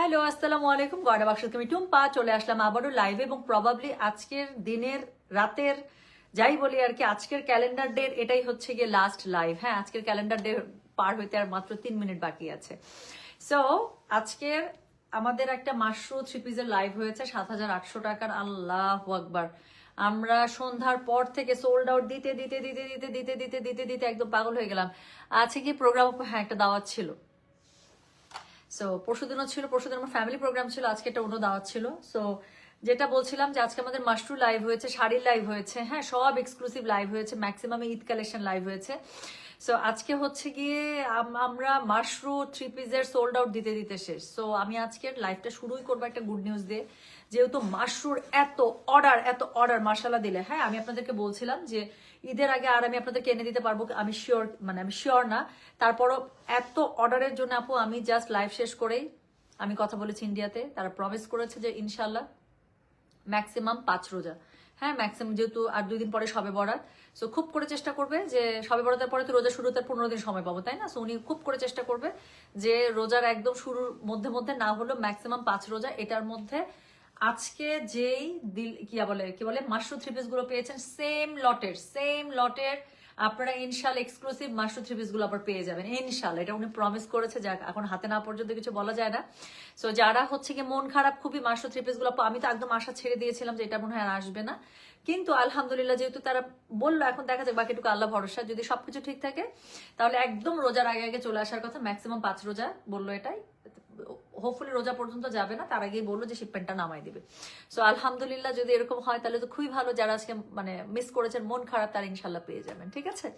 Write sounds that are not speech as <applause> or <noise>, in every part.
Hello, আসসালামু আলাইকুম। গয়না বাক্স তুমি টুম্পা, চলে আসলাম আবারও লাইভে এবং প্রবাবলি আজকের দিনের, রাতের, যাই বলি আর কি, আজকের ক্যালেন্ডার ডের এটাই হচ্ছে গিয়ে লাস্ট লাইভ হ্যাঁ আজকের ক্যালেন্ডার ডে পার হইতে আর মাত্র তিন মিনিট বাকি আছে। সো আজকের আমাদের একটা মাশরু থ্রি পিসের লাইভ হয়েছে, সাত হাজার আটশো টাকার। আল্লাহ আকবার। আমরা সন্ধ্যার পর থেকে সোল্ড আউট দিতে দিতে দিতে দিতে দিতে দিতে দিতে দিতে একদম পাগল হয়ে গেলাম। আছে কি প্রোগ্রাম হ্যাঁ একটা দাওয়াত ছিল। সো পরশুদিনও ছিল, পরশুদিন আমার ফ্যামিলি প্রোগ্রাম ছিল, আজকে একটা অন্য দাওয়াত ছিল। সো যেটা বলছিলাম যে আজকে আমাদের মাশরু লাইভ হয়েছে, শাড়ির লাইভ হয়েছে হ্যাঁ সব এক্সক্লুসিভ লাইভ হয়েছে ম্যাক্সিমাম ঈদ কালেকশন লাইভ হয়েছে। সো আজকে হচ্ছে গিয়ে আমরা মাশরু থ্রি পিসের সোল্ড আউট দিতে দিতে শেষ। সো আমি আজকের লাইভটা শুরুই করব একটা গুড নিউজ দিয়ে। যেহেতু মাশরুর এত অর্ডার এত অর্ডার মাসালা দিলে। হ্যাঁ আমি আপনাদেরকে বলছিলাম যে ঈদের আগে আর আমি আপনাদেরকে এনে দিতে পারব, আমি শিওর মানে আমি শিওর না। তারপরও এত অর্ডারের জন্য আপু, আমি জাস্ট লাইভ শেষ করেই আমি কথা বলেছি ইন্ডিয়াতে। তারা প্রমিস করেছে যে ইনশাল্লাহ ম্যাক্সিমাম পাঁচ রোজা। হ্যাঁ ম্যাক্সিমাম যেহেতু আর দুই দিন পরে সবে বরাত। সো খুব করে চেষ্টা করবে যে সবে বরাতের পরে তো রোজা শুরু তার পনেরো দিন সময় পাবো, তাই না? সো উনি খুব করে চেষ্টা করবে যে রোজার একদম শুরুর মধ্যে মধ্যে না হলেও ম্যাক্সিমাম পাঁচ রোজা এটার মধ্যে আজকে যেই দিল কি বলে কি বলে মাশরু থ্রি পিসগুলো পেয়েছেন সেম লটের সেম লটের আপনারা ইনশাল এক্সক্লুসিভ মাশরু থ্রি পিসগুলো আবার পেয়ে যাবেন, ইনশাল। এটা উনি প্রমিস করেছে, যাক, এখন হাতে না পর্যন্ত কিছু বলা যায় না। সো যারা হচ্ছে কি মন খারাপ, খুবই মাশরু থ্রি পিসগুলো আমি তো একদম আশা ছেড়ে দিয়েছিলাম যে এটা মনে হয় আসবে না। কিন্তু আলহামদুলিল্লাহ, যেহেতু তারা বলল, এখন দেখা যাক, বাকিটুকু আল্লাহ ভরসা। যদি সবকিছু ঠিক থাকে, তাহলে একদম রোজার আগে আগে চলে আসার কথা ম্যাক্সিমাম পাঁচ রোজা বলল এটাই। হোপফুলি রোজা পর্যন্ত যাবে না, তার আগেই বলল যে শিপমেন্টটা নামাই দেবে। সো আলহামদুলিল্লাহ যদি এরকম হয়, তাহলে তো খুবই ভালো, যারা আজকে মানে মিস করেছেন, মন খারাপ, তারা ইনশাল্লাহ পেয়ে যাবেন, ঠিক আছে?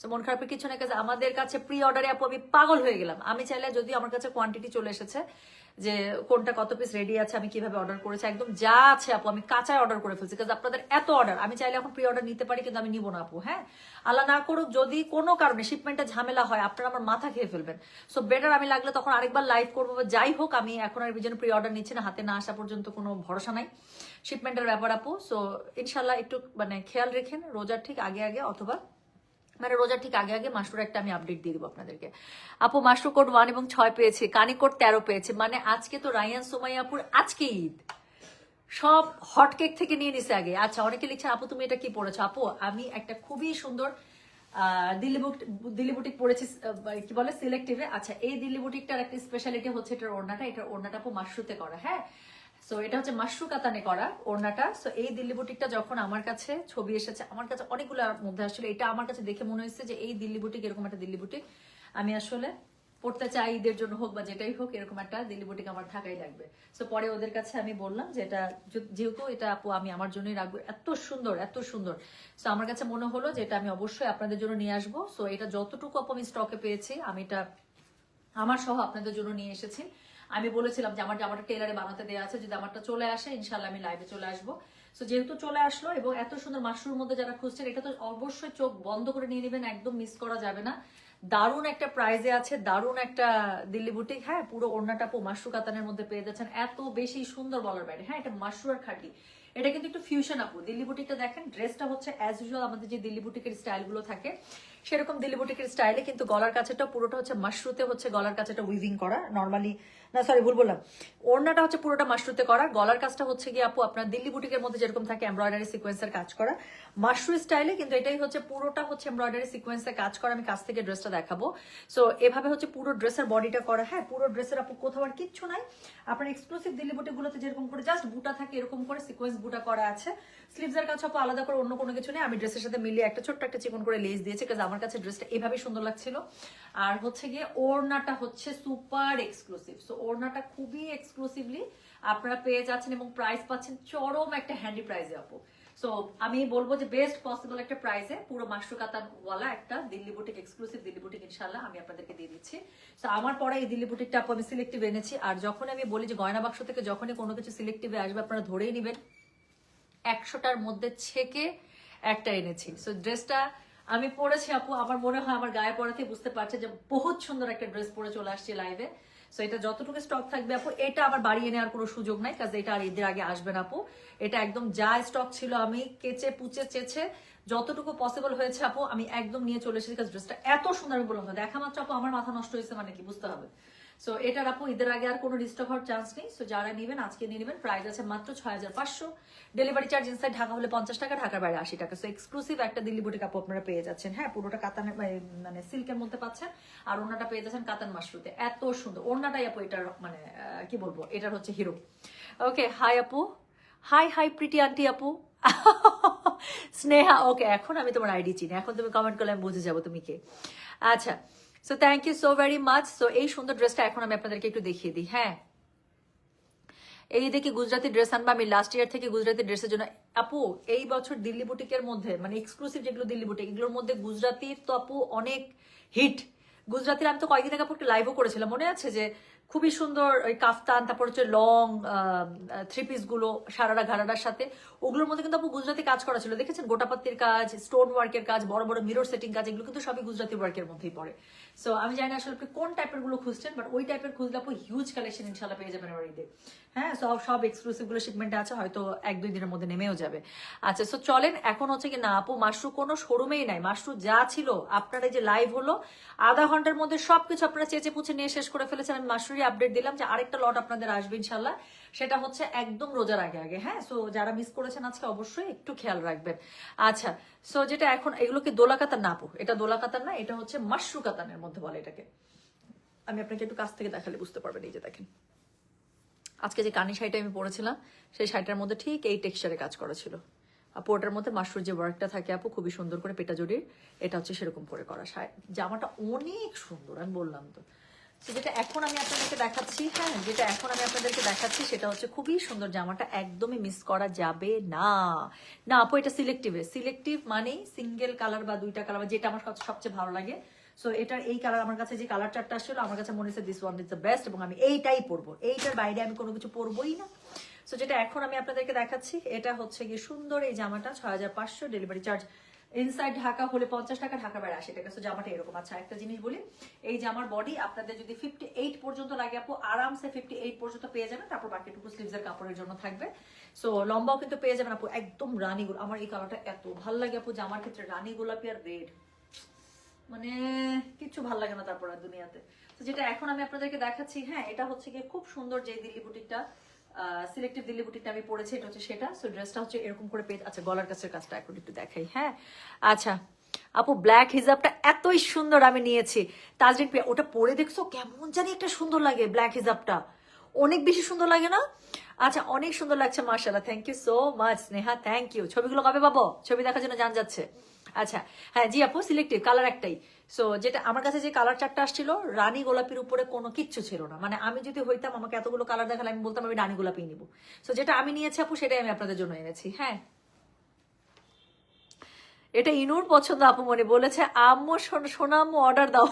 তো মন খারাপের কিছু না কাছে আমাদের কাছে প্রি অর্ডারে আপু, আমি পাগল হয়ে গেলাম। আমি চাইলে যদি আমার কাছে কোয়ান্টিটি চলে এসেছে যে কোনটা কত পিস রেডি আছে, আমি কীভাবে অর্ডার করেছি, একদম যা আছে আপু, আমি কাঁচায় অর্ডার করে ফেলছি কাজ আপনাদের এত অর্ডার আমি চাইলে এখন প্রি অর্ডার নিতে পারি, কিন্তু আমি নিব না আপু হ্যাঁ? আল্লাহ না করুক, যদি কোনো কারণে শিপমেন্টে ঝামেলা হয়, আপনারা আমার মাথা খেয়ে ফেলবেন। সো বেটার আমি লাগলে তখন আরেকবার লাইভ করব বা যাই হোক, আমি এখন আর জন্য প্রি অর্ডার নিচ্ছি না, হাতে না আসা পর্যন্ত কোনো ভরসা নাই শিপমেন্টের ব্যাপার আপু। সো ইনশাল্লাহ একটু মানে খেয়াল রেখেন, রোজার ঠিক আগে আগে, অথবা মানে রোজার ঠিক আগে আগে মাসরুর একটা আমি আপডেট দিয়ে দিব আপনাদেরকে। আপু মাসরু কোড ওয়ান এবং ছয় পেয়েছে, কানি তেরো পেয়েছে মানে আজকে তো রায়ান সোমাই আপুর আজকে ঈদ। সব হট কেক থেকে নিয়ে নিছে আগে। আচ্ছা অনেকে লিখছে আপু, তুমি এটা কি পড়েছো? আপু, আমি একটা খুবই সুন্দর দিল্লি বুটিক পড়েছি কি বলে সিলেক্টিভে আচ্ছা এই দিল্লি বুটিকটার একটা স্পেশালিটি হচ্ছে এটার ওড়নাটা। এটার ওড়নাটা আপু মাশরুতে করা হ্যাঁ? সো এটা হচ্ছে মাশরু কাতানে করা ওড়নাটা। সো এই দিল্লি বুটিকটা যখন আমার কাছে ছবি এসেছে, আমার কাছে অনেকগুলো মধ্যে আসলে এটা আমার কাছে দেখে মনে হয়েছে যে এই দিল্লি বুটিক এরকম একটা দিল্লি বুটিক। আমি আসলে পড়তে চাই ঈদের জন্য হোক বা যেটাই হোক, এরকম একটা দিল্লি বুটিক আমার থাকাই লাগবে। সো পরে ওদের কাছে আমি বললাম যে এটা যেহেতু এটা আপু আমি আমার জন্যই রাখব, এত সুন্দর এত সুন্দর। সো আমার কাছে মনে হলো যে এটা আমি অবশ্যই আপনাদের জন্য নিয়ে আসব। সো এটা যতটুকু আপু আমি স্টকে পেয়েছি, আমি এটা আমার সহ আপনাদের জন্য নিয়ে এসেছি। আমি বলেছিলাম যে আমার জামাটা টেলারে বানাতে দেওয়া আছে, যদি আমারটা চলে আসে ইনশাল্লাহ আমি লাইভে চলে আসব। সো যেহেতু চলে আসলো এবং এত সুন্দর মাশরুর মধ্যে যারা খুঁজছেন, এটা তো অবশ্যই চোখ বন্ধ করে নিয়ে নেবেন, একদম মিস করা যাবে না। দারুণ একটা প্রাইজে আছে, দারুণ একটা দিল্লি বুটিক হ্যাঁ পুরো ওড়নাটা পো মাশরু কাতানের মধ্যে পেয়ে যাচ্ছেন। এত বেশি সুন্দর বলার বাইরে। হ্যাঁ এটা মাশরু আর খাঁটি। এটা কিন্তু একটু ফিউশন আপু। দিল্লি বুটিকটা দেখেন ড্রেসটা হচ্ছে অ্যাজ ইউজুয়াল আমাদের যে দিল্লি বুটিকের স্টাইলগুলো থাকে। সেরকম দিল্লি বুটিকের স্টাইলে কিন্তু গলার কাছেটা পুরোটা হচ্ছে মাশরুতে হচ্ছে গলার কাছেটা উইভিং করা নর্মালি না সরি ভুল বললাম। ওড়নাটা হচ্ছে পুরোটা মাশরুতে করা, গলার কাজটা হচ্ছে গিয়ে আপু আপনার দিল্লি বুটিকের মধ্যে যেরকম থাকে এমব্রয়ডারি সিকোয়েন্সের কাজ করা। মাশরু স্টাইলে কিন্তু এটাই হচ্ছে পুরোটা হচ্ছে এমব্রয়ডারি সিকোয়েন্সের কাজ করা, আমি কাছ থেকে ড্রেসটা দেখাবো। সো এভাবে হচ্ছে পুরো ড্রেসের বডিটা করা হ্যাঁ পুরো ড্রেসের আপু কোথাও আর কিচ্ছু নাই। আপনার এক্সক্লুসিভ দিল্লি বুটিকগুলোতে যেরকম করে জাস্ট বুটা থাকে, এরকম করে সিকোয়েন্স বুটা করা আছে। স্লিভসের কাছে আপু আলাদা করে অন্য কোনো কিছু নেই। আমি ড্রেসের সাথে মিলিয়ে একটা ছোট্ট একটা চিকন করে লেস দিয়েছি কাজ আমার কাছে ড্রেসটা এভাবে সুন্দর লাগছিল। আর হচ্ছে গিয়ে ওড়নাটা হচ্ছে সুপার এক্সক্লুসিভ সো ওড়নাটা খুবই এক্সক্লুসিভলি আপনারা পেয়ে যাচ্ছেন এবং প্রাইস পাচ্ছেন চরম একটা হ্যান্ডি প্রাইসে আপু। সো আমি বলব যে বেস্ট পসিবল একটা প্রাইসে পুরো মাশরু কাতানওয়ালা একটা Delhi boutique exclusive Delhi boutique ইনশাল্লাহ আমি আপনাদেরকে দিয়ে দিচ্ছি। সো আমার পরে এই দিল্লি বুটিকটা আপু আমি সিলেক্টিভ এনেছি। আর যখন আমি বলি যে গয়না বাক্স থেকে যখনই কোনো কিছু সিলেক্টিভে আসবে, আপনারা ধরেই নেবেন। একশোটার মধ্যে ছেকে একটা এনেছি। সো ড্রেসটা আমি পরেছি আপু, আমার মনে হয় আমার গায়ে পরাতে বুঝতে পারছে যে বহুত সুন্দর একটা ড্রেস পরে চলে আসছে লাইভে সো এটা যতটুকু স্টক থাকবে আপু, এটা আবার বাড়িয়ে নেওয়ার কোনো সুযোগ নাই কাজ এটা আর ঈদের আগে আসবে না আপু। এটা একদম যা স্টক ছিল আমি কেচে, পুচে, চেচে যতটুকু পসিবল হয়েছে আপু, আমি একদম নিয়ে চলে এসেছি কাজ ড্রেসটা এত সুন্দর আমি বললাম দেখা মাত্র আপু, আমার মাথা নষ্ট হয়েছে মানে কি, বুঝতে হবে। সো এটার আপু, ঈদের আগে আর কোনো রিস্টক হওয়ার চান্স নেই। সো যারা নেবেন, আজকে নিয়ে নেবেন। প্রাইস আছে মাত্র ছয় হাজার পাঁচশো। ডেলিভারি চার্জ ইনসাইড ঢাকা হলে পঞ্চাশ টাকা, ঢাকার বাইরে আশি টাকা। সো এক্সক্লুসিভ একটা দিল্লি বুটিক আপু আপনারা পেয়ে যাচ্ছেন। হ্যাঁ পুরোটা কাতানের মানে সিল্কের মধ্যে পাচ্ছেন। আর ওনাটা পেয়ে যাচ্ছেন কাতান মাশরুতে। এত সুন্দর। ওনাটাই আপু, এটার মানে কি বলব? এটার হচ্ছে হিরো ওকে হাই আপু। হাই হাই প্রিটি আন্টি আপু। <laughs> স্নেহা ওকে এখন আমি তোমার আইডি চিনি। এখন তুমি কমেন্ট করলে আমি বুঝে যাব তুমি কে। আচ্ছা so thank you so very much so এই সুন্দর ড্রেসটা এখন আমি আপনাদেরকে একটু দেখিয়ে দিই হ্যাঁ? এই দেখি গুজরাতি ড্রেস আনবা আমি লাস্ট ইয়ার থেকে গুজরাতি ড্রেসের জন্য। আপু, এই বছর দিল্লি বুটিকের মধ্যে মানে এক্সক্লুসিভ যেগুলো দিল্লি বুটিক এগুলোর মধ্যে গুজরাতির তো আপু অনেক হিট গুজরাতির আমি তো কয়েকদিন আগে একটা লাইভও করেছিলাম। মনে আছে যে খুবই সুন্দর ওই কাফতান, তারপর হচ্ছে লং থ্রি পিসগুলো, সারারা ঘাড়ারার সাথে। ওগুলোর মধ্যে কিন্তু আপু গুজরাটি কাজ করা ছিল। দেখেছেন? গোটাপাত্তির কাজ স্টোন ওয়ার্কের কাজ, বড় বড় মিরর সেটিং কাজ, এগুলো কিন্তু সবই গুজরাটি ওয়ার্কের মধ্যেই পড়ে। সো আমি জানি আসলে আপনি কোন টাইপেরগুলো খুঁজছেন বাট ওই টাইপের খুঁজলে আপু হিউজ কালেকশন ইনশাল্লাহ পেয়ে যাবেন ঈদে হ্যাঁ সব সব এক্সক্লুসিভগুলো শিপমেন্টে আছে, হয়তো এক, দুই দিনের মধ্যে নেমেও যাবে। আচ্ছা সো চলেন, এখন হচ্ছে কি না, আপু মাশরু কোনো শোরুমেই নাই। মাশরু যা ছিল, আপনার যে লাইভ হলো, আধা ঘণ্টার মধ্যে সবকিছু আপনারা চেঁচে পুছে নিয়ে শেষ করে ফেলেছেন। আমি মাশরুরই আপডেট দিলাম যে আরেকটা লট আপনাদের আসবে ইনশাল্লাহ সেটা হচ্ছে একদম রোজার আগে আগে হ্যাঁ? সো যারা মিস করেছেন আজকে অবশ্যই একটু খেয়াল রাখবেন। আচ্ছা সো যেটা এখন এগুলোকে দোলা কাতার না এটা দোলা কাতার না, এটা হচ্ছে মাশরু কাতানের মধ্যে বলে এটাকে। আমি আপনাকে একটু কাছ থেকে দেখালে বুঝতে পারবেন, এই যে দেখেন। আজকে যে কানি শাড়িটা আমি পরেছিলাম, সেই শাড়িটার মধ্যে ঠিক এই টেক্সচারে কাজ করা ছিল। আপু, ওটার মধ্যে মাশরুর যে ওয়ার্কটা থাকে আপু, খুবই সুন্দর করে পেটা জড়িয়ে এটা হচ্ছে সেরকম করে করা জামাটা অনেক সুন্দর, আমি বললাম তো। যেটা এখন আমি আপনাদেরকে দেখাচ্ছি হ্যাঁ যেটা এখন আমি আপনাদেরকে দেখাচ্ছি, সেটা হচ্ছে খুবই সুন্দর জামাটা, একদমই মিস করা যাবে না। না, আপু, এটা সিলেক্টিভে সিলেক্টিভ মানেই সিঙ্গেল কালার বা দুইটা কালার যেটা আমার সবচেয়ে ভালো লাগে। সো এটার এই কালার আমার কাছে যে কালার চারটা আসছিল আমার কাছে মনে হচ্ছে this one is the best এবং আমি এইটাই পরবো। এইটার বাইরে আমি কোনো কিছু পরবোই না। সো যেটা এখন আমি আপনাদেরকে দেখাচ্ছি, এটা হচ্ছে গিয়ে সুন্দর এই জামাটা, ছয় হাজার পাঁচশো ডেলিভারি চার্জ ইনসাইড ঢাকা হলে পঞ্চাশ টাকা, ঢাকা বাইরে আশি টাকা। জামাটা এরকম। আচ্ছা একটা জিনিস বলি। এই জামার বডি আপনাদের যদি ফিফটি এইট পর্যন্ত লাগে আপু, আরামসে ফিফটি এইট পর্যন্ত পেয়ে যাবেন। তারপর বাকিটুকু স্লিভসের কাপড়ের জন্য থাকবে। সো লম্বাও কিন্তু পেয়ে যাবেন আপু, একদম রানী আমার এই কালারটা এত ভালো লাগে আপু জামার ক্ষেত্রে রানী গোলাপি আর রেড মানে কিচ্ছু ভালো লাগে না তারপর আর দুনিয়াতে। যেটা এখন আমি আপনাদেরকে দেখাচ্ছি হ্যাঁ এটা হচ্ছে গিয়ে খুব সুন্দর যে দিল্লি বুটিকটা সিলেক্টিভ দিল্লি বুটিকটা আমি পরেছি এটা হচ্ছে সেটা। সো ড্রেসটা হচ্ছে এরকম করে পেয়ে আচ্ছা গলার কাছের কাজটা এখন একটু দেখাই হ্যাঁ? আচ্ছা আপু ব্ল্যাক হিজাবটা এতই সুন্দর আমি নিয়েছি। তাজরিন ওটা পরে দেখছ? কেমন জানি একটা সুন্দর লাগে ব্ল্যাক হিজাবটা। অনেক বেশি সুন্দর লাগে না? আচ্ছা অনেক সুন্দর লাগছে মার্শাল্লাহ thank you so much Sneha. Thank you ছবিগুলো কবে পাবো? ছবি দেখার জন্য জান যাচ্ছে। আচ্ছা হ্যাঁ জি আপু সিলেক্টিভ কালার একটাই। সো যেটা আমার কাছে যে কালার চারটা আসছিল, রানী গোলাপির উপরে কোনো কিচ্ছু ছিল না। মানে আমি যদি হইতাম, আমাকে এতগুলো কালার দেখালে আমি বলতাম, আমি রানী গোলাপি নিব। সো যেটা আমি নিয়েছি আপু, সেটাই আমি আপনাদের জন্য এনেছি। হ্যাঁ। এটা ইনুর পছন্দ, আপু মনে বলেছে, আম্মু, শোন- সোনা আম্মু অর্ডার দাও।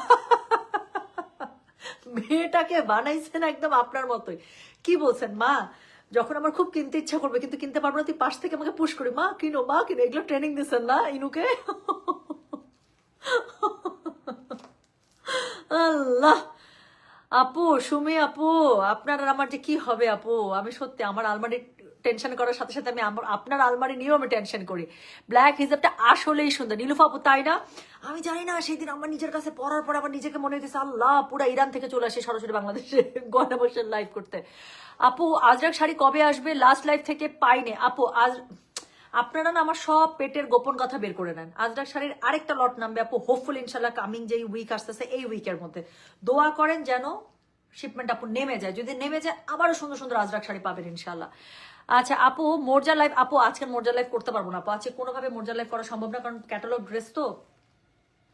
মেয়েটাকে বানাইছেন একদম আপনার মতোই। কি বলছেন, মা? যখন আমার খুব কিনতে ইচ্ছা করবে, কিন্তু কিনতে পারব না, তুই পাশ থেকে আমাকে পুশ করি, মা, কিনো মা, কিনো, এগুলো ট্রেনিং দিচ্ছেন না, ইনুকে? আল্লাহ! আপু, সুমি আপু, আপনার আর আমার যে কি হবে আপু? আমি সত্যি, আমার আলমারি টেনশন করার সাথে সাথে আমি আপনার আলমারি নিয়েও আমি টেনশন করি। ব্ল্যাক হিজাবটা আসলেই সুন্দর। নীলুফা আপু, তাই না? আমি জানি না সেই দিন আমার নিজের কাছে পড়ার পর আমার নিজেকে মনে হইতেছে, আল্লাহ, পুরা ইরান থেকে চলে আসে সরাসরি বাংলাদেশে গয়না বসের লাইভ করতে। আপু, আজরাক শাড়ি কবে আসবে? লাস্ট লাইভ থেকে পাইনি। আপু, আজ আপনারা না আমার সব পেটের গোপন কথা বের করে নেন। আজরাক শাড়ির আরেকটা লট নামবে। আপু হোপফুল ইনশাল্লাহ কামিং যেই উইক আসতেছে, এই উইকের মধ্যে। দোয়া করেন যেন শিপমেন্ট আপু নেমে যায়। যদি নেমে যায়, আবারও সুন্দর সুন্দর আজরাক শাড়ি পাবেন ইনশাল্লাহ আচ্ছা আপু মোর্জা লাইভ আপু, আজকে মোর্জা লাইভ করতে পারব না। আপু, আজকে কোনোভাবে মোর্জা লাইভ করা সম্ভব না, কারণ ক্যাটালগ ড্রেস তো।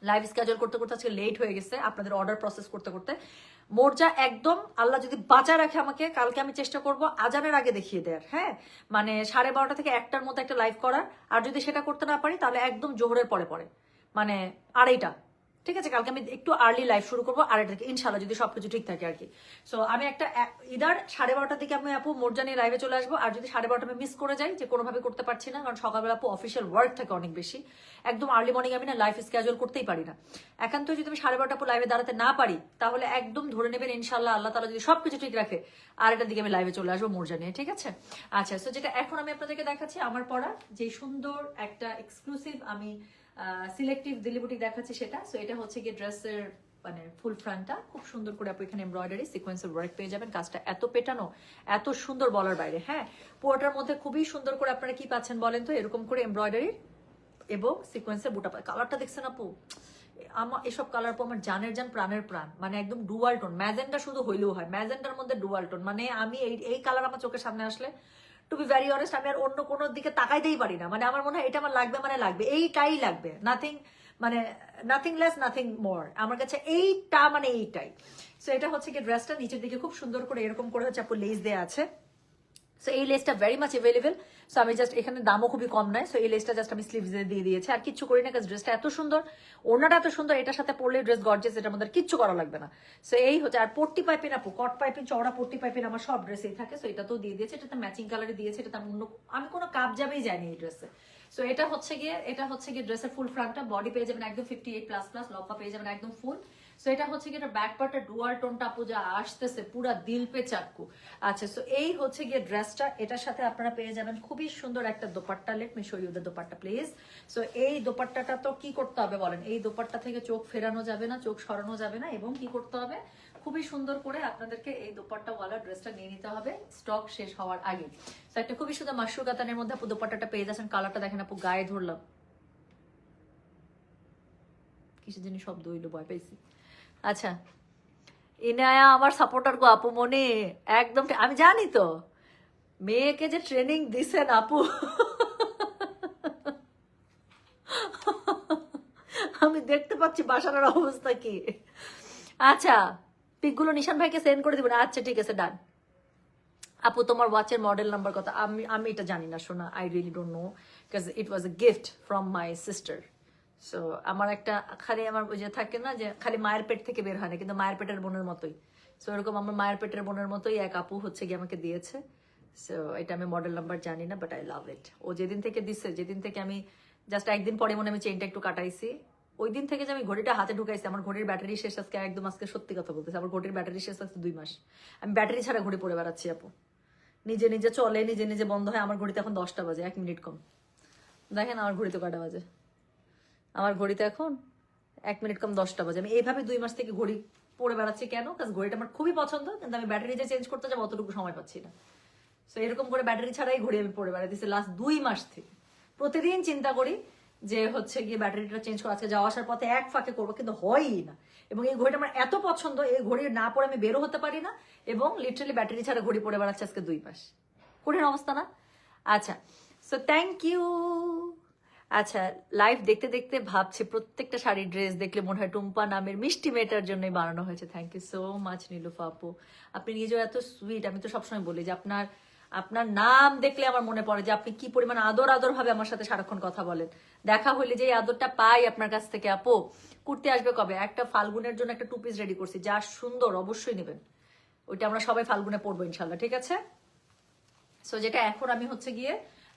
লাইভ স্কেজুল করতে করতে আজকে লেট হয়ে গেছে, আপনাদের অর্ডার প্রসেস করতে করতে। মোর্চা একদম, আল্লাহ যদি বাঁচা রাখে আমাকে, কালকে আমি চেষ্টা করব আজানের আগে দেখিয়ে দেয়ার হ্যাঁ? মানে সাড়ে বারোটা থেকে একটার মধ্যে একটা লাইভ করার, আর যদি সেটা করতে না পারি, তাহলে একদম জোহরের পরে পরে। মানে আড়াইটা। ঠিক আছে, কালকে আমি একটু আর্লি লাইভ শুরু করব আড়াইটা থেকে ইনশাল্লাহ যদি সবকিছু ঠিক থাকে আর কি। সো আমি একটা ইদার সাড়ে বারোটার দিকে আমি আপু মোর্জা নিয়ে লাইভে চলে আসব, আর যদি সাড়ে বারোটা আমি মিস করে যাই, যে কোনোভাবে করতে পারছি না, কারণ সকালবেলা আপু অফিসিয়াল ওয়ার্ক থাকে অনেক বেশি, একদম আর্লি মর্নিং আমি না লাইফ স্কেজুয়াল করতেই পারি না। একান্ত যদি আমি সাড়ে বারোটা পর লাইভে দাঁড়াতে না পারি, তাহলে একদম ধরে নেবেন ইনশাল্লাহ আল্লাহ তালা যদি সবকিছু ঠিক রাখে, আর এটার দিকে আমি লাইভে চলে আসব মোর্জা নিয়ে ঠিক আছে? আচ্ছা সো যেটা এখন আমি আপনাদেরকে দেখাচ্ছি, আমার পড়া যে সুন্দর একটা এক্সক্লুসিভ আমি সিলেক্টিভ দিল্লি বুটিক দেখাচ্ছি সেটা। সো এটা হচ্ছে গিয়ে ড্রেসের মানে ফুল ফ্রন্টটা খুব সুন্দর করে আপনি এখানে এমব্রয়ডারি সিকোয়েন্সের ওয়ার্ক পেয়ে যাবেন। কাজটা এত পেটানো, এত সুন্দর বলার বাইরে হ্যাঁ? পুরোটার মধ্যে খুবই সুন্দর করে আপনারা কি পাচ্ছেন বলেন তো? এরকম করে এমব্রয়ডারি এবং সিকোয়েন্সের বুটা কালারটা দেখছেন আপু? আমার এসব কালার পর আমার জানের জান, প্রাণের প্রাণ। মানে একদম ডুয়াল টোন ম্যাজেন্ডা শুধু হইলেও হয়। ম্যাজেন্ডার মধ্যে ডুয়াল টোন মানে আমি এই এই কালার আমার চোখের সামনে আসলে টু বি ভেরি অনেস্ট আমি আর অন্য কোনো দিকে তাকাইতেই পারি না। মানে আমার মনে হয় এটা আমার লাগবে মানে লাগবে। এইটাই লাগবে। নাথিং মানে নাথিং লেস নাথিং মোর আমার কাছে এইটা মানে এইটাই। সো এটা হচ্ছে কি ড্রেসটা নিচের দিকে খুব সুন্দর করে এরকম করে হচ্ছে আপু লেস দেওয়া আছে। সো এই লেসটা ভেরি মাচ অ্যাভেলেবেল সো আমি জাস্ট এখানে দামও খুবই কম নয়। সো এই লেসটা জাস্ট আমি স্লিভস দিয়ে দিয়েছি। আর কিচ্ছু করি না কাজ ড্রেসটা এত সুন্দর ওনাটা এত সুন্দর, এটার সাথে পরলে ড্রেস গর্জেস এটার মধ্যে কিচ্ছু করা লাগবে না। সো এই হচ্ছে, আর পট্টি পাইপিন আপু কট পাইপিন, চওড়া পট্টি পাইপিন আমার সব ড্রেসেই থাকে। সো এটা তো দিয়ে দিয়েছে, এটাতে ম্যাচিং কালারে দিয়েছে এটা অন্য, আমি কোনো কাপ যাবেই যাইনি এই ড্রেসে সো এটা হচ্ছে গিয়ে, এটা হচ্ছে গিয়ে ড্রেসের ফুল ফ্রন্টটা বডি পেয়ে যাবেন একদম ফিফটি এইট প্লাস প্লাস লম্বা পেয়ে যাবেন একদম ফুল সো এটা হচ্ছে গিয়ে এটা ব্যাক পার্টটা ডুয়াল টোনটা পূজা আসতেছে, পুরা দিল পে চাক্কু আচ্ছা সো এই হচ্ছে গিয়ে ড্রেসটা এটার সাথে আপনারা পেয়ে যাবেন খুবই সুন্দর একটা dupatta. Let me show the dupatta please so এই দোপাট্টাটা তো কি করতে হবে বলেন? এই দোপাট্টা থেকে চোখ ফেরানো যাবে না, চোখ সরানো যাবে না এবং কি করতে হবে? খুবই সুন্দর করে আপনাদেরকে এই দোপাট্টা ওয়ালা ড্রেসটা নিয়ে নিতে হবে। স্টক শেষ হওয়ার আগে। তো একটা খুবই সুন্দর মাশরু কাতানের মধ্যে আপু দোপাট্টাটা পেয়ে যাচ্ছেন। কালারটা দেখেন আপু, গায়ে ধরলাম। কিসের জন্য শব্দ হইল ভয় পেয়েছি আচ্ছা। ইনায়া, আমার সাপোর্টার গো, আপু মনে, একদম আমি জানি তো। মেয়েকে যে ট্রেনিং দিছেন আপু। আমি দেখতে পাচ্ছি বাসার অবস্থা কি। আচ্ছা পিকগুলো নিশান ভাইকে সেন্ড করে দিবেন আচ্ছা ঠিক আছে ডান আপু, তোমার ওয়াচের মডেল নাম্বার কথা আমি আমি এটা জানি না, শোনা I really don't know because it was a gift from my sister so আমার একটা খালি আমার যে থাকে না যে খালি মায়ের পেট থেকে বের হয় না, কিন্তু মায়ের পেটের বোনের মতোই। সো এরকম আমার মায়ের পেটের বোনের মতোই এক আপু হচ্ছে গিয়ে আমাকে দিয়েছে। সো এটা আমি মডেল নাম্বার জানি না বাট আই লাভ ইট ও যেদিন থেকে দিচ্ছে যেদিন থেকে আমি জাস্ট একদিন পরে মনে আমি চেনটা একটু কাটাইছি ওই দিন থেকে যে আমি ঘড়িটা হাতে ঢুকাইছি, আমার ঘড়ির ব্যাটারি শেষ আজকে, একদম আজকে সত্যি কথা বলতেছি, আমার ঘড়ির ব্যাটারি শেষ আজকে দুই মাস। আমি ব্যাটারি ছাড়া ঘড়ি পরে বেড়াচ্ছি, আপু। নিজে নিজে চলে, নিজে নিজে বন্ধ হয়, আমার ঘড়িতে এখন দশটা বাজে, এক মিনিট কম। দেখেন আমার ঘড়িতে কটা বাজে। আমার ঘড়িতে এখন এক মিনিট কম দশটা বাজে। আমি এইভাবে দুই মাস থেকে ঘড়ি পরে বেড়াচ্ছি কেন? কারণ ঘড়িটা আমার খুবই পছন্দ, কিন্তু আমি ব্যাটারি যে চেঞ্জ করতে যাব অতটুকু সময় পাচ্ছি না। সো এরকম করে ব্যাটারি ছাড়াই ঘড়ি আমি পরে বেড়াতেছি লাস্ট দুই মাস থেকে। প্রতিদিন চিন্তা করি যে হচ্ছে গিয়ে ব্যাটারিটা চেঞ্জ করা, আজকে যাওয়া আসার পথে এক ফাঁকে করব, কিন্তু হয়ই না। এবং এই ঘড়িটা আমার এত পছন্দ, এই ঘড়ি না পরে আমি বেরো হতে পারি না, এবং লিটারালি ব্যাটারি ছাড়া ঘড়ি পরে বেড়াচ্ছে আজকে দুই মাস। কঠিন অবস্থা না? আচ্ছা। সো থ্যাংক ইউ আচ্ছা লাইভ দেখতে দেখতে ভাবছি, প্রত্যেকটা শাড়ির ড্রেস দেখলে মনে হয় টুম্পা নামের মিষ্টি মেয়েটার জন্যই বানানো হয়েছে। Thank you so much Nilufa আপু আপনি নিজেও এত সুইট আমি তো সবসময় বলি যে আপনার আপনার নাম দেখলে আমার মনে পড়ে যে আপনি কি পরিমাণ আদর আদর ভাবে আমার সাথে সারাক্ষণ কথা বলেন। দেখা হইলে যে আদরটা পাই আপনার কাছ থেকে, আপু, কুর্তি আসবে কবে? একটা ফাল্গুনের জন্য একটা টু পিস রেডি করছি, যা সুন্দর, অবশ্যই নেবেন। ওইটা আমরা সবাই ফাল্গুনে পড়ব ইনশাল্লাহ, ঠিক আছে? সো যেটা এখন আমি হচ্ছে গিয়ে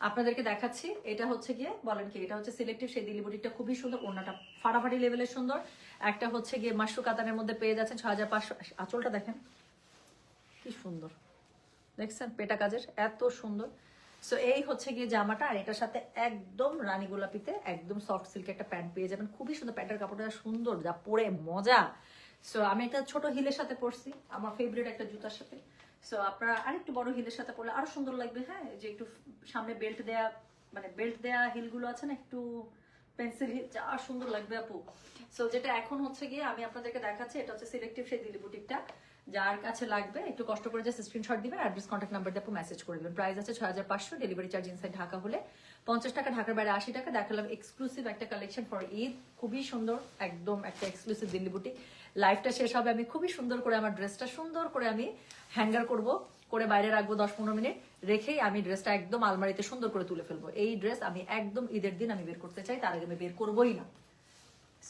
আপনাদেরকে দেখাচ্ছি, এটা হচ্ছে গিয়ে, বলেন কি, এটা হচ্ছে সিলেক্টিভ সেই দিলি বুটিটা খুবই সুন্দর ওনাটা ফাটাফাটি লেভেলের সুন্দর। একটা হচ্ছে গিয়ে মাশরু কাতানের মধ্যে পেয়ে যাচ্ছেন ছ হাজার পাঁচশো আঁচলটা দেখেন। কি সুন্দর। দেখছেন? পেটা কাজের, এত সুন্দর। সো এই হচ্ছে গিয়ে জামাটা, আর এটার সাথে একদম রানী গোলাপিতে একদম সফট সিল্কে একটা প্যান্ট পেয়ে যাবেন। খুবই সুন্দর, প্যান্টের কাপড়টা সুন্দর, যা পরে মজা। সো আমি একটা ছোট হিলের সাথে পরছি, আমার ফেভারিট একটা জুতার সাথে। সো আপনারা আরেকটু বড় হিলের সাথে পরলে আরও সুন্দর লাগবে হ্যাঁ? যে একটু সামনে বেল্ট দেয়া মানে বেল্ট দেয়া হিলগুলো আছে না, একটু পেন্সিল হিল, যা সুন্দর লাগবে আপু। সো যেটা এখন হচ্ছে গিয়ে আমি আপনাদেরকে দেখাচ্ছি, এটা হচ্ছে সিলেক্টিভ সেই দিলি বুটিকটা যার কাছে লাগবে, একটু কষ্ট করে জাস্ট স্ক্রিনশট দিবেন অ্যাড্রেস কন্ট্যাক্ট নাম্বার দিয়ে আপু মেসেজ করে দেবেন। প্রাইস আছে ছয় হাজার পাঁচশো ডেলিভারি চার্জ ইনসাইড ঢাকা হলে। পঞ্চাশ টাকা ঢাকার বাইরে আশি টাকা, দেখালাম এক্সক্লুসিভ একটা কালেকশন ফর ঈদ খুবই সুন্দর, একদম একটা এক্সক্লুসিভ দিল্লি বুটি লাইফটা শেষ হবে, আমি খুবই সুন্দর করে আমার ড্রেসটা সুন্দর করে আমি হ্যাঙ্গার করব, করে বাইরে রাখব দশ পনেরো মিনিট, রেখেই আমি ড্রেসটা একদম আলমারিতে সুন্দর করে তুলে ফেলব। এই ড্রেস আমি একদম ঈদের দিন আমি বের করতে চাই, তার আগে আমি বের করবোই না।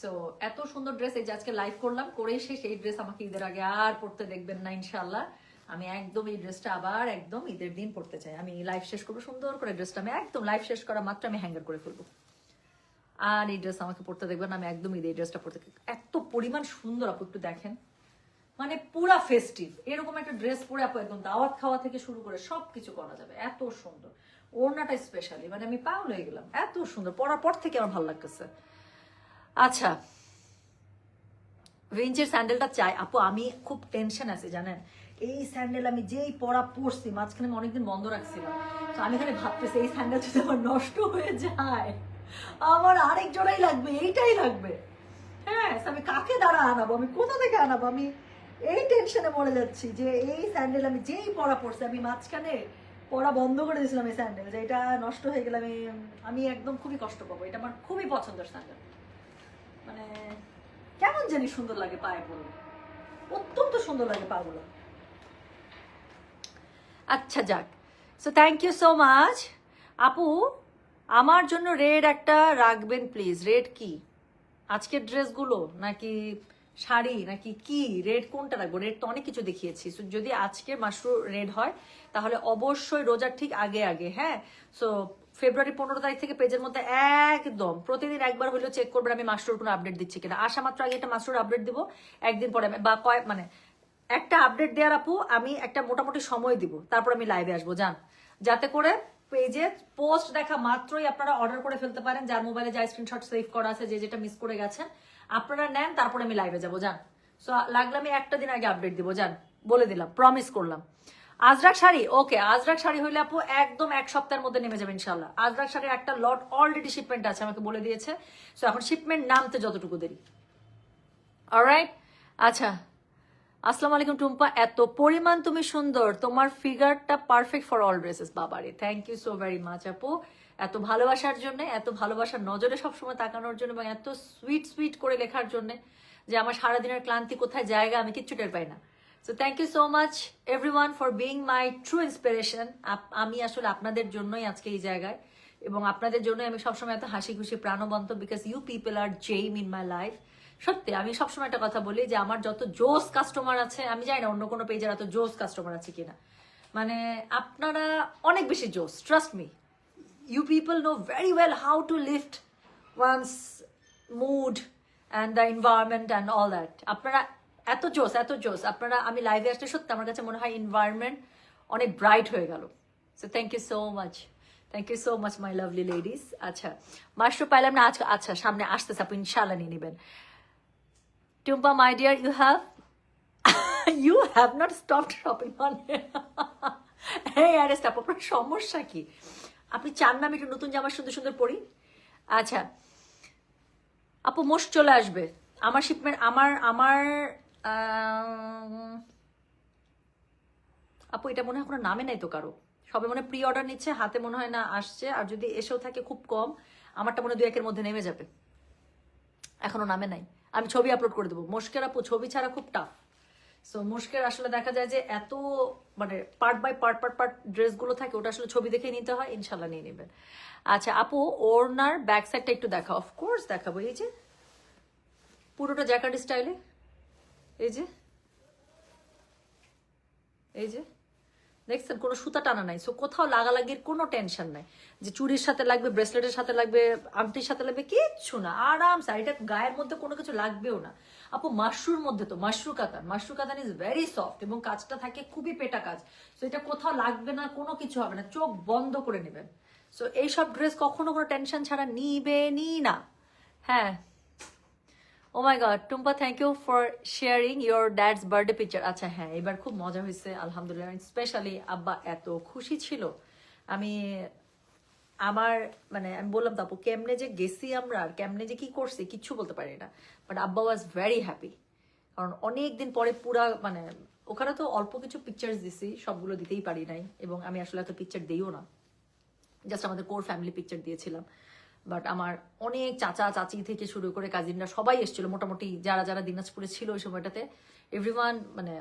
সো এত সুন্দর ড্রেস এই যে আজকে লাইভ করলাম, করেই শেষ, এই ড্রেস আমাকে ঈদের আগে আর পড়তে দেখবেন না ইনশাল্লাহ আমি একদম এই ড্রেসটা আবার একদম ঈদের দিন পড়তে চাই। আমি লাইভ শেষ করব, সুন্দর করে ড্রেসটা আমি একদম লাইভ শেষ করা মাত্র আমি হ্যাঙ্গার করে ফেলব। আর এই ড্রেস আমাকে পড়তে দেখবেন আমি একদম এই ড্রেসটা পড়তে এত পরিমাণ সুন্দর আপু একটু দেখেন। মানে পুরা ফেস্টিভ এরকম একটা ড্রেস পরে আপু একদম দাওয়াত খাওয়া থেকে শুরু করে সব কিছু করা যাবে। এত সুন্দর। ওড়নাটা স্পেশালি মানে আমি পাগল হয়ে গেলাম। এত সুন্দর। পরার পর থেকে আমার ভালো লাগতেছে। আচ্ছা। রেঞ্জের স্যান্ডেলটা চাই। আপু, আমি খুব টেনশন আছে, জানেন? এই স্যান্ডেল আমি যেই পরা পরছি, মাঝখানে আমি অনেকদিন বন্ধ রাখছিলাম। তো আমি এখানে ভাবতেছি, এই স্যান্ডেল যদি আমার নষ্ট হয়ে যায় আমার আরেক জোড়াই লাগবে, এইটাই লাগবে। হ্যাঁ আমি কাকে দ্বারা আনাবো? আমি কোথা থেকে আনাবো? আমি এই টেনশনে মরে যাচ্ছি যে এই স্যান্ডেল আমি যেই পরা পরছি, আমি মাঝখানে পড়া বন্ধ করে দিয়েছিলাম এই স্যান্ডেল যে এটা নষ্ট হয়ে গেলে আমি আমি একদম খুবই কষ্ট পাবো। এটা আমার খুবই পছন্দের স্যান্ডেল মানে কেমন জানি সুন্দর লাগে পায়ে পরলে অত্যন্ত সুন্দর লাগে পাগুলো। আচ্ছা যাক। So thank you so much আপু আমার জন্য রেড একটা রাখবেন প্লিজ রেড কি? আজকের ড্রেসগুলো নাকি শাড়ি নাকি কি? রেড কোনটা রাখব? রেড তো অনেক কিছু দেখিয়েছি। So, যদি আজকের মাশরুম রেড হয় তাহলে অবশ্যই রোজার ঠিক আগে আগে হ্যাঁ? সো ফেব্রুয়ারি পনেরো তারিখ থেকে পেজের মধ্যে একদম প্রতিদিন একবার হলেও চেক করবেন আমি মাস্টার কোনো আপডেট দিচ্ছি কিনা। আসা মাত্র আগে একটা মাস্টার আপডেট দিব একদিন পরে আমি- বা কয়েক মানে একটা আপডেট দেওয়ার আপু আমি একটা মোটামুটি সময় দিব। তারপর আমি লাইভে আসব যান যাতে করে পেজে পোস্ট দেখা মাত্রই আপনারা অর্ডার করে ফেলতে পারেন, যার মোবাইলে যা স্ক্রিনশট সেভ করা আছে, যে যেটা মিস করে গেছেন, আপনারা নেন, তারপরে আমি লাইভে যাব, যান। সো লাগলে আমি একটা দিন আগে আপডেট দিব, যান। বলে দিলাম প্রমিস করলাম। আজরাক শাড়ি ওকে আজরাক শাড়ি হইলে আপু একদম এক সপ্তাহের মধ্যে নেমে যাবে ইনশাল্লাহ আজরাক শাড়ির একটা লট অলরেডি শিপমেন্ট আছে, আমাকে বলে দিয়েছে। সো এখন শিপমেন্ট নামতে যতটুকু দেরি। অলরাইট আচ্ছা আসসালামু আলাইকুম টুম্পা, এত পরিমাণ তুমি সুন্দর। তোমার ফিগারটা পারফেক্ট ফর অল ড্রেসেস বাবারে। Thank you so very much আপু। এত ভালোবাসার জন্য, এত ভালোবাসার নজরে সবসময় তাকানোর জন্য এবং এত সুইট সুইট করে লেখার জন্য যে আমার সারাদিনের ক্লান্তি কোথায় জায়গা আমি কিচ্ছু টের পাই না। So thank you so much everyone for being my true inspiration আমি আসলে আপনাদের জন্যই আজকে এই জায়গায় এবং আপনাদের জন্যই আমি সবসময় এত হাসি খুশি, প্রাণবন্ত বিকজ ইউ পিপল আর জেইম ইন মাই লাইফ সত্যি, আমি সবসময় একটা কথা বলি যে আমার যত জোস কাস্টমার আছে, আমি জানি না অন্য কোনো পেজের এত জোস কাস্টমার আছে কিনা। মানে আপনারা অনেক বেশি জোস trust me you people know very well how to lift one's mood and the environment and all that আপনারা এত জোস এত জোস। আপনারা, আমি লাইভে আসলে সত্যি আমার কাছে মনে হয় এনভায়রনমেন্ট অনেক ব্রাইট হয়ে গেল। So thank you so much thank you so much my lovely ladies আচ্ছা মাশরুম পাইলাম না আজকে আচ্ছা সামনে আসতেছে, আপনি ইনশাল্লাহ নিয়ে নেবেন। Tumpa, my dear, you have? <laughs> You have not stopped shopping on <laughs> hey আরে স্টপ আপনার সমস্যা কি? আপনি চান না আমি একটু নতুন জামা সুন্দর সুন্দর পরি? আচ্ছা। আপু মোশ চলে আসবে। আমার শিপমেন্ট আমার আমার আম, আপু এটা মনে হয় কোনো নামে নাই তো কারও। সবে মনে প্রি অর্ডার নিচ্ছে হাতে মনে হয় না আসছে। আর যদি এসেও থাকে খুব কম আমারটা মনে হয় দু একের মধ্যে নেমে যাবে। এখনও নামে নাই। আমি ছবি আপলোড করে দেবো। মুশকের আপু, ছবি ছাড়া খুব টাফ সো মুশকের আসলে দেখা যায় যে এত মানে part by part part part ড্রেসগুলো থাকে, ওটা আসলে ছবি দেখে নিতে হয়, ইনশাল্লাহ নিয়ে নেবেন। আচ্ছা আপু, ওড়নার ব্যাক সাইডটা একটু দেখা অফকোর্স দেখাবো। এই যে, পুরোটা জ্যাকার্ড স্টাইলে এই যে এই যে দেখছেন, কোনো সুতা টানা নাই। সো কোথাও লাগালাগির কোনো টেনশন নাই। যে চুড়ির সাথে লাগবে ব্রেসলেটের সাথে লাগবে, আংটির সাথে লাগবে, কিচ্ছু না। আরাম এটা গায়ের মধ্যে কোনো কিছু লাগবেও না। আপু মাশরুর মধ্যে তো মাশরু কাতান মাশরু কাতান ইজ ভেরি সফট এবং কাজটা থাকে খুবই পেটা কাজ। সো এটা কোথাও লাগবে না, কোনো কিছু হবে না। চোখ বন্ধ করে নেবেন। সো এইসব ড্রেস কখনো কোনো টেনশন ছাড়া নিবেনই না। হ্যাঁ। ও my god Tumpa thank you for sharing your dad's birthday picture আচ্ছা হ্যাঁ এবার খুব মজা হয়েছে, আলহামদুলিল্লাহ। স্পেশালি আব্বা এত খুশি ছিল। আমি, আমার মানে আমি বললাম তাপু কেমনে যে গেছি আমরা আর কেমনে যে কি করছি, কিচ্ছু বলতে পারি না। বাট আব্বা ওয়াজ ভেরি হ্যাপি কারণ অনেক দিন পরে পুরা মানে ওখানে তো অল্প কিছু পিকচার্স দিছি, সবগুলো দিতেই পারি নাই। এবং আমি আসলে এত পিকচার দিইও না। জাস্ট আমাদের কোর ফ্যামিলি পিকচার দিয়েছিলাম। বাট আমার অনেক চাচা, চাচি থেকে শুরু করে কাজিনরা সবাই এসেছিল। মোটামুটি যারা যারা দিনাজপুরে ছিল ওই সময়টাতে এভরিওয়ান মানে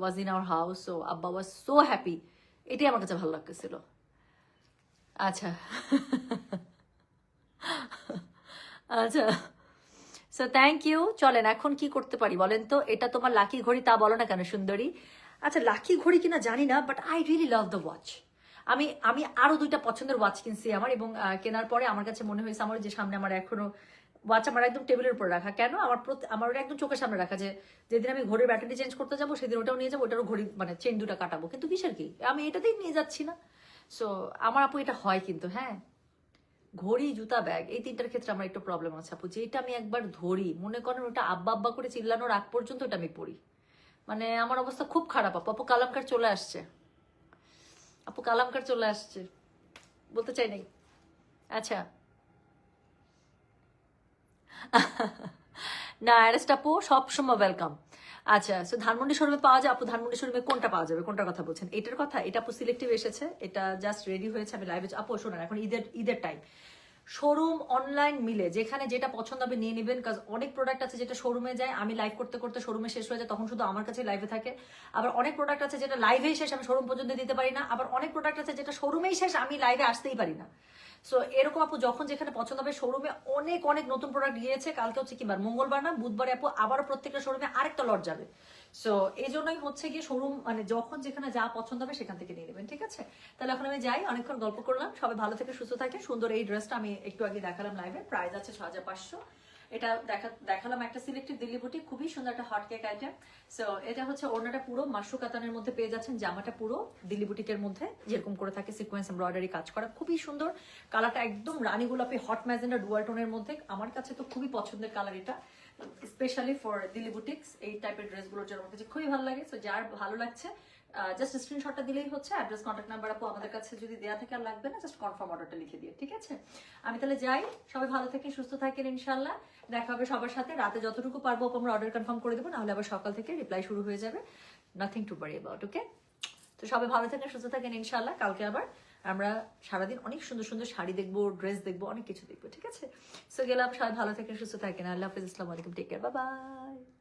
was in our house so আব্বা ওয়াজ সো হ্যাপি এটাই আমার কাছে ভালো লাগতেছিল। আচ্ছা। আচ্ছা। সো থ্যাংক ইউ চলেন, এখন কি করতে পারি বলেন তো? এটা তোমার লাকি ঘড়ি, তা বলো না কেন, সুন্দরী? আচ্ছা লাকি ঘড়ি কিনা জানি না but I really love the watch আমি আমি আরও দুইটা পছন্দের ওয়াচ কিনছি আমার এবং কেনার পরে আমার কাছে মনে হয়েছে আমার যে সামনে আমার এখনও ওয়াচ আমার একদম টেবিলের উপর রাখা। কেন? আমার প্রতি- আমার ওটা একদম চোখের সামনে রাখা যে যেদিন আমি ঘড়ির ব্যাটারি চেঞ্জ করতে যাব, সেদিন ওটাও নিয়ে যাব, ওটারও ঘড়ি মানে চেন দুটা কাটাবো। কিন্তু কিসের কি? আমি এটাতেই নিয়ে যাচ্ছি না। সো আমার আপু এটা হয় কিন্তু হ্যাঁ। ঘড়ি, জুতা ব্যাগ এই তিনটার ক্ষেত্রে আমার একটু প্রবলেম আছে আপু। যেটা আমি একবার ধরি, মনে করেন ওটা আব্বা আব্বা করে চিল্লানোর আগ পর্যন্ত ওটা আমি পড়ি। মানে আমার অবস্থা খুব খারাপ আপু। আপু, কালামকার চলে আসছে। আপু কালামকার চলে আসছে। বলতে চাই নাই। আচ্ছা। না, অ্যারেস্ট আপু, সবসময় ওয়েলকাম আচ্ছা সো ধানমন্ডি শোরুমে পাওয়া যায়? আপু, ধানমন্ডি শোরুমে কোনটা পাওয়া যাবে? কোনটার কথা বলছেন? এটার কথা, এটা আপু সিলেক্টিভ এসেছে। এটা জাস্ট রেডি হয়েছে, আমি লাইভে আপু, শোনান, এখন ঈদের ঈদের টাইম শোরুম অনলাইন মিলে, যেখানে যেটা পছন্দ হবে নিয়ে নেবেন কাজ অনেক প্রোডাক্ট আছে যেটা শোরুমে যায়, আমি লাইভ করতে করতে শোরুমে শেষ হয়ে যায়, তখন শুধু আমার কাছে লাইভে থাকে। আবার অনেক প্রোডাক্ট আছে যেটা লাইভেই শেষ আমি শোরুম পর্যন্ত দিতে পারি না, আবার অনেক প্রোডাক্ট আছে যেটা শোরুমেই শেষ আমি লাইভে আসতেই পারি না। সো এরকম আপু যখন যেখানে পছন্দ হবে শোরুমে অনেক অনেক নতুন প্রোডাক্ট গিয়েছে, কালকে হচ্ছে কিবার মঙ্গলবার না, বুধবারে আপু আবারও প্রত্যেকটা শোরুমে আরেকটা লট যাবে। সো এই জন্যই হচ্ছে গিয়ে শোরুম মানে যখন যেখানে যা পছন্দ হবে সেখান থেকে নিয়ে নেবেন, ঠিক আছে? তাহলে এখন আমি যাই, অনেকক্ষণ গল্প করলাম। সবাই ভালো থেকে সুস্থ থাকে সুন্দর এই ড্রেসটা আমি একটু আগে দেখালাম লাইভে প্রাইস আছে ছ হাজার পাঁচশো। এটা দেখা, দেখালাম একটা সিলেক্টেড দিল্লি বুটি খুবই সুন্দর একটা হট কেক আইটেম সো এটা হচ্ছে ওড়নাটা পুরো। মাশরু কাতানের মধ্যে পেয়ে যাচ্ছেন, জামাটা পুরো দিল্লি বুটিকের মধ্যে। যেরকম করে থাকে সিকোয়েন্স এমব্রয়ডারি কাজ করা। খুবই সুন্দর। কালারটা একদম রানী গোলাপি হট ম্যাজেন্ডা ডুয়াল টোনের মধ্যে। আমার কাছে তো খুবই পছন্দের কালার এটা। স্পেশালি ফর দিল্লি বুটিক্স এই টাইপের ড্রেসগুলোর জন্য আমার কাছে খুবই ভালো লাগে। সো যার ভালো লাগছে জাস্ট স্ক্রিনশটটা দিলেই হচ্ছে অ্যাড্রেস কন্ট্যাক্ট নাম্বার আপু আমাদের কাছে যদি দেওয়া থাকে আর লাগবে না জাস্ট কনফার্ম অর্ডারটা লিখে দিয়ে ঠিক আছে? আমি তাহলে যাই, সবাই ভালো থাকেন, সুস্থ থাকেন ইনশাল্লাহ দেখা হবে সবার সাথে, রাতে যতটুকু পারব আমরা অর্ডার কনফার্ম করে দেবো, নাহলে আবার সকাল থেকে রিপ্লাই শুরু হয়ে যাবে। Nothing to worry about okay তো সবাই ভালো থাকেন, সুস্থ থাকেন ইনশাল্লাহ কালকে আবার আমরা সারাদিন অনেক সুন্দর সুন্দর শাড়ি দেখব ড্রেস দেখব, অনেক কিছু দেখব, ঠিক আছে? সো গেলাম, সবাই ভালো থাকেন, সুস্থ থাকেন। আল্লাহ হাফিজ ইসলাম আলাইকুম টেক কেয়ার বাই